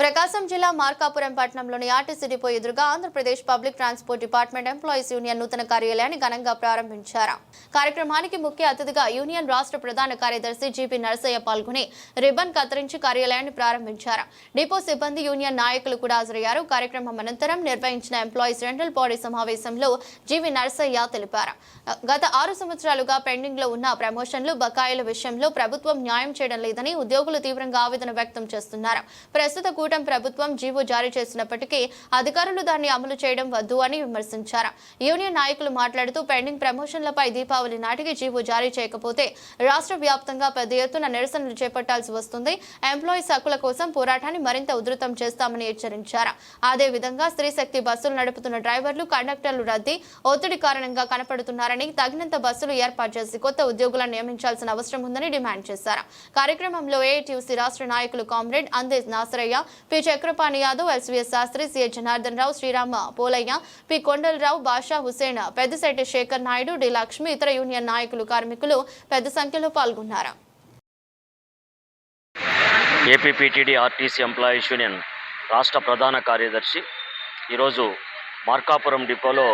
ప్రకాశం జిల్లా మార్కాపురం పట్టణంలోని RTC depot ఎదురుగా Andhra Pradesh public transport department employees union నూతన కార్యాలయాన్ని ఘనంగా ప్రారంభించారు. కార్యక్రమానికి ముఖ్య అతిథిగా యూనియన్ రాష్ట్ర ప్రధాన కార్యదర్శి జీపీ నరసయ్య పాల్గొని రిబన్ కత్తిరించి కార్యాలయాన్ని ప్రారంభించారు. డిపో సిబ్బంది యూనియన్ నాయకులు కూడా హాజరయ్యారు. కార్యక్రమం అనంతరం నిర్వహించిన ఎంప్లాయీస్ జనరల్ బాడీ సమావేశంలో జీవి నరసయ్య తెలిపారు. గత ఆరు సంవత్సరాలుగా పెండింగ్లో ఉన్న ప్రమోషన్లు బకాయిల విషయంలో ప్రభుత్వం న్యాయం చేయడం లేదని ఉద్యోగులు తీవ్రంగా ఆవేదన వ్యక్తం చేస్తున్నారు. ప్రస్తుత కూటమి ప్రభుత్వం జీవో జారీ చేసినప్పటికీ అధికారులు దాన్ని అమలు చేయడం వద్దు అని విమర్శించారు. యూనియన్ నాయకులు మాట్లాడుతూ పెండింగ్ ప్రమోషన్లపై దీపావళి నాటికి జీవో జారీ చేయకపోతే రాష్ట్ర వ్యాప్తంగా పెద్ద ఎత్తున నిరసనలు చేపట్టాల్సి వస్తుంది. ఎంప్లాయీస్ హక్కుల కోసం పోరాటాన్ని మరింత ఉధృతం చేస్తామని హెచ్చరించారు. అదేవిధంగా స్త్రీశక్తి బస్సులు నడుపుతున్న డ్రైవర్లు కండక్టర్లు రద్దీ ఒత్తిడి కారణంగా కనపడుతున్నారని తగినంత బస్సులు ఏర్పాటు చేసి కొత్త ఉద్యోగులను నియమించాల్సిన అవసరం ఉందని డిమాండ్ చేశారు. కార్యక్రమంలో ఏఐటీయూసీ రాష్ట్ర నాయకులు comrade Ande Nasaraiah P Chakrapani Yadav SVS Sastry CA Janardhan Rao Srirama Polaiah P Kondala Rao Basha Hussain Peddasetty Sekhar Naidu D Lakshmi ఇతర యూనియన్ నాయకులు కార్మికులు పెద్ద సంఖ్యలో పాల్గొన్నారు. ఏపీపీటీడీ ఆర్టీసీ ఎంప్లాయీస్ యూనియన్ రాష్ట్ర ప్రధాన కార్యదర్శి. ఈరోజు మార్కాపురం డిపోలో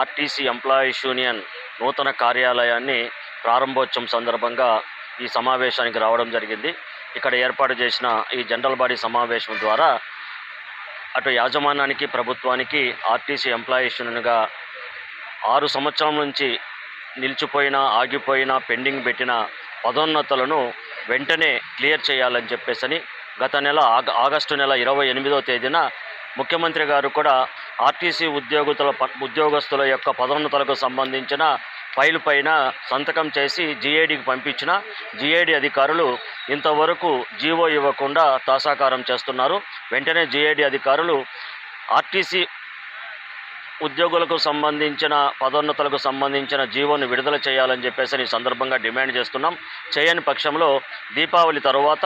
ఆర్టీసీ ఎంప్లాయీస్ యూనియన్ నూతన కార్యాలయాన్ని ప్రారంభోత్సవం సందర్భంగా ఈ సమావేశానికి రావడం జరిగింది. ఇక్కడ ఏర్పాటు చేసిన ఈ జనరల్ బాడీ సమావేశం ద్వారా అటు యాజమాన్యానికి ప్రభుత్వానికి ఆర్టీసీ ఎంప్లాయీస్ యూనియన్గా ఆరు సంవత్సరం నుంచి నిలిచిపోయిన ఆగిపోయిన పెండింగ్ పెట్టిన పదోన్నతులను వెంటనే క్లియర్ చేయాలని చెప్పేసని గత నెల ఆగ ఆగస్టు నెల ఇరవై ఎనిమిదో తేదీన ముఖ్యమంత్రి గారు కూడా ఆర్టీసీ ఉద్యోగుల ప- ఉద్యోగస్తుల యొక్క పదోన్నతులకు సంబంధించిన ఫైల్ పైన సంతకం చేసి జీఏడీకి పంపించిన జీఏడీ అధికారులు ఇంతవరకు జీవో ఇవ్వకుండా తాసాకారం చేస్తున్నారు. వెంటనే జీఏడీ అధికారులు ఆర్టీసీ ఉద్యోగులకు సంబంధించిన పదోన్నతులకు సంబంధించిన జీవోను విడుదల చేయాలని చెప్పేసి ఈ సందర్భంగా డిమాండ్ చేస్తున్నాం. చేయని పక్షంలో దీపావళి తరువాత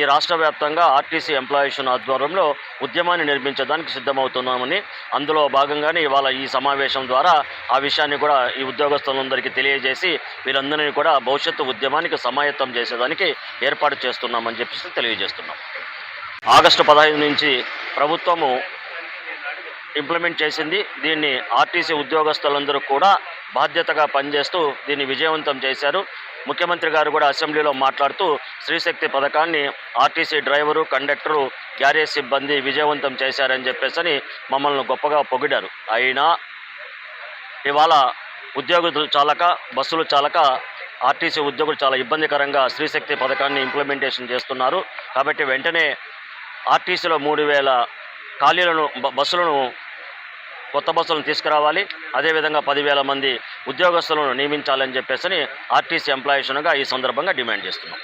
ఈ రాష్ట్ర వ్యాప్తంగా ఆర్టీసీ ఎంప్లాయీస్ ఆధ్వర్యంలో ఉద్యమాన్ని నిర్మించడానికి సిద్ధమవుతున్నామని అందులో భాగంగానే ఇవాళ ఈ సమావేశం ద్వారా ఆ విషయాన్ని కూడా ఈ ఉద్యోగస్తులందరికీ తెలియజేసి వీరందరినీ కూడా భవిష్యత్తు ఉద్యమానికి సమాయత్తం చేసేదానికి ఏర్పాటు చేస్తున్నామని చెప్పేసి తెలియజేస్తున్నాం. ఆగస్టు పదహైదు నుంచి ప్రభుత్వము ఇంప్లిమెంట్ చేసింది. దీన్ని ఆర్టీసీ ఉద్యోగస్తులందరూ కూడా బాధ్యతగా పనిచేస్తూ దీన్ని విజయవంతం చేశారు. ముఖ్యమంత్రి గారు కూడా అసెంబ్లీలో మాట్లాడుతూ స్త్రీశక్తి పథకాన్ని ఆర్టీసీ డ్రైవరు కండక్టరు గ్యారేజ్ సిబ్బంది విజయవంతం చేశారని చెప్పేసి మమ్మల్ని గొప్పగా పొగిడారు. అయినా ఇవాళ ఉద్యోగులు చాలక బస్సులు చాలక ఆర్టీసీ ఉద్యోగులు చాలా ఇబ్బందికరంగా స్త్రీశక్తి పథకాన్ని ఇంప్లిమెంటేషన్ చేస్తున్నారు. కాబట్టి వెంటనే ఆర్టీసీలో మూడు వేల ఖాళీలను బస్సులను కొత్త బస్సులను తీసుకురావాలి. అదేవిధంగా పదివేల మంది ఉద్యోగస్తులను నియమించాలని చెప్పేసి ఆర్టీసీ ఎంప్లాయీస్గా ఈ సందర్భంగా డిమాండ్ చేస్తున్నాం.